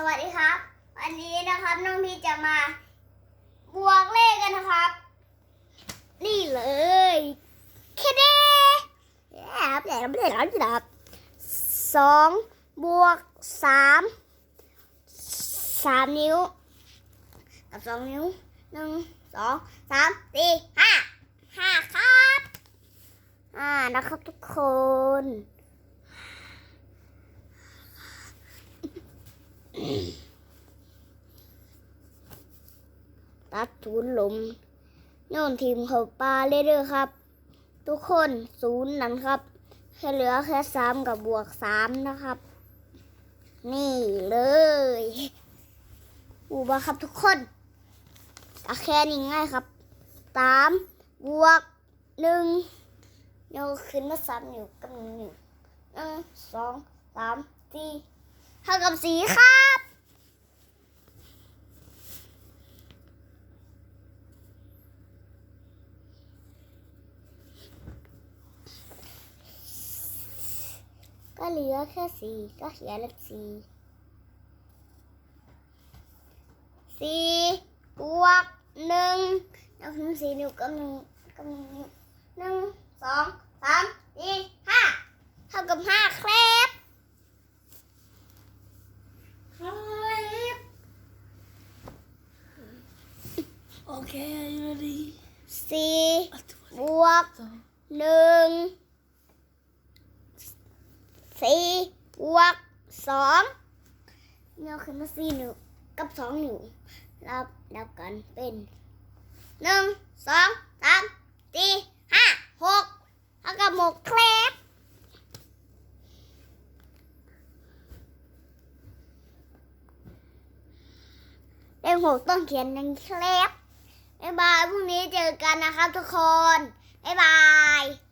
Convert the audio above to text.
สวัสดีครับ วันนี้นะครับน้องพี่จะมาบวกเลขกันนะครับ นี่เลยแค่เด้แอบแอบแอบแอบสองบวกสามสามนิ้ว กับสองนิ้วหนึ่งสองสามสี่ห้าห้าครับ อ่านะครับทุกคน ตัดศูนย์หลมโยนทีมเขาปลาเรื่อยๆครับ ทุกคนศูนย์นั้นครับแค่เหลือแค่สามกับบวกสามนะครับ นี่เลยอูบาครับทุกคนก็แค่นี้ง่ายครับสามบวกหนึ่งโยกขึ้นมาสามนิ้วกับหนึ่งหนึ่งสองสามสี่เท่ากับสี่ครับ ก็เหลือแค่สี่ก็เขียนเลขสี่สี่บวกหนึ่งแล้วถึงสี่นิ้วกับหนึ่งกับหนึ่งนิ้วหนึ่งสองสามสี่ห้าเท่ากับห้าครับครับ Okay, are you ready? สี่บวกหนึ่ง สี่บวกสองเนี่ยขึ้นมาสี่หนิ้วกับสองหนิ้วรับรับกันเป็นหนึ่งสองสามสี่ห้าหกเท่ากับหกครับเลขหกต้องเขียนหนึ่งครับบ๊ายบายพรุ่งนี้เจอกันนะครับทุกคน บ๊ายบาย